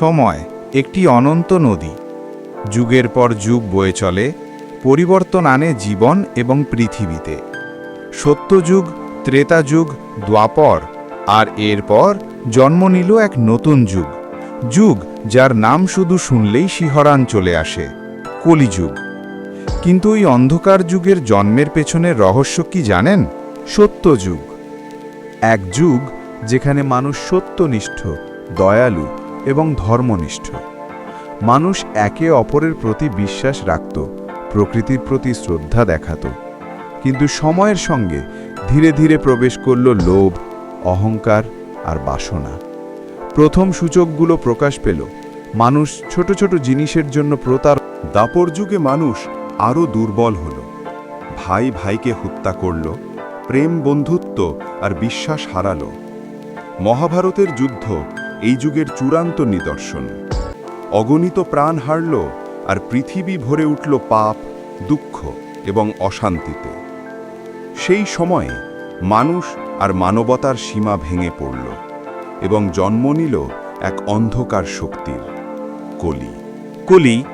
সময় একটি অনন্ত নদী। যুগের পর যুগ বয়ে চলে, পরিবর্তন আনে জীবন এবং পৃথিবীতে। সত্যযুগ ত্রেতা যুগ, দ্বাপর, আর এরপর জন্ম নিল এক নতুন যুগ। যুগ যার নাম শুধু শুনলেই শিহরান চলে আসে, কলিযুগ। কিন্তু এই অন্ধকার যুগের জন্মের পেছনের রহস্য কি জানেন? সত্যযুগ এক যুগ যেখানে মানুষ সত্যনিষ্ঠ, দয়ালু এবং ধর্মনিষ্ঠ মানুষ একে অপরের প্রতি বিশ্বাস রাখত, প্রকৃতির প্রতি শ্রদ্ধা দেখাত। কিন্তু সময়ের সঙ্গে ধীরে ধীরে প্রবেশ করল লোভ, অহংকার আর বাসনা। প্রথম সূচকগুলো প্রকাশ পেল। মানুষ ছোট ছোট জিনিসের জন্য প্রতার দাপর যুগে মানুষ আরও দুর্বল হল। ভাই ভাইকে হত্যা করল, প্রেম বন্ধুত্ব আর বিশ্বাস হারালো। মহাভারতের যুদ্ধ এই যুগের চূড়ান্ত নিদর্শন। অগণিত প্রাণ হারল আর পৃথিবী ভরে উঠল পাপ, দুঃখ এবং অশান্তিতে। সেই সময়ে মানুষ আর মানবতার সীমা ভেঙে পড়ল এবং জন্ম নিল এক অন্ধকার শক্তির, কলি। কলি,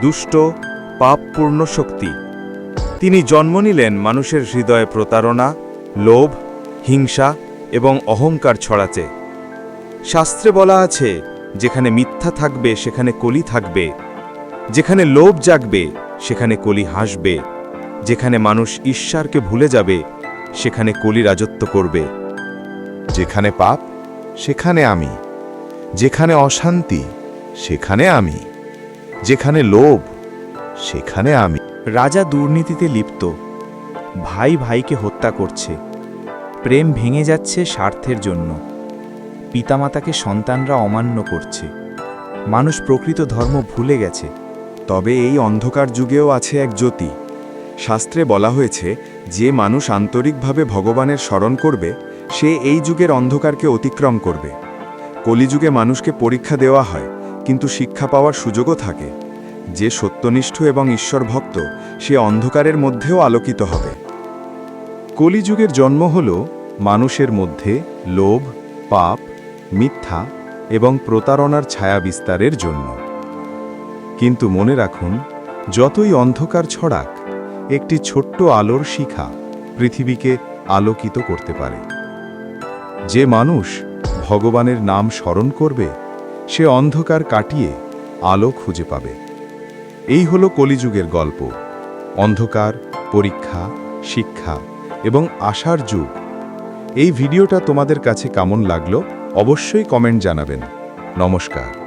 দুষ্ট, পাপপূর্ণ শক্তি। তিনি জন্ম নিলেন মানুষের হৃদয়ে প্রতারণা, লোভ, হিংসা এবং অহংকার ছড়াতে। শাস্ত্রে বলা আছে, যেখানে মিথ্যা থাকবে, সেখানে কলি থাকবে। যেখানে লোভ জাগবে, সেখানে কলি হাসবে। যেখানে মানুষ ঈশ্বরকে ভুলে যাবে, সেখানে কলি রাজত্ব করবে। যেখানে পাপ, সেখানে আমি। যেখানে অশান্তি, সেখানে আমি। যেখানে লোভ, সেখানে আমি। রাজা দুর্নীতিতে লিপ্ত। ভাই ভাইকে হত্যা করছে। প্রেম ভেঙে যাচ্ছে স্বার্থের জন্য। পিতামাতাকে সন্তানরা অমান্য করছে। মানুষ প্রকৃত ধর্ম ভুলে গেছে। তবে এই অন্ধকার যুগেও আছে এক জ্যোতি। শাস্ত্রে বলা হয়েছে, যে মানুষ আন্তরিকভাবে ভগবানের স্মরণ করবে, সে এই যুগের অন্ধকারকে অতিক্রম করবে। কলিযুগে মানুষকে পরীক্ষা দেওয়া হয়, কিন্তু শিক্ষা পাওয়ার সুযোগও থাকে। যে সত্যনিষ্ঠ এবং ঈশ্বরভক্ত, সে অন্ধকারের মধ্যেও আলোকিত হবে। কলিযুগের জন্ম হল মানুষের মধ্যে লোভ, পাপ মিথ্যা এবং প্রতারণার ছায়া বিস্তারের জন্য। কিন্তু মনে রাখুন, যতই অন্ধকার ছড়াক, একটি ছোট্ট আলোর শিখা পৃথিবীকে আলোকিত করতে পারে। যে মানুষ ভগবানের নাম স্মরণ করবে, সে অন্ধকার কাটিয়ে আলো খুঁজে পাবে। এই হলো কলিযুগের গল্প। অন্ধকার, পরীক্ষা, শিক্ষা এবং আশার যুগ। এই ভিডিওটা তোমাদের কাছে কেমন লাগল? অবশ্যই কমেন্ট জানাবেন। নমস্কার।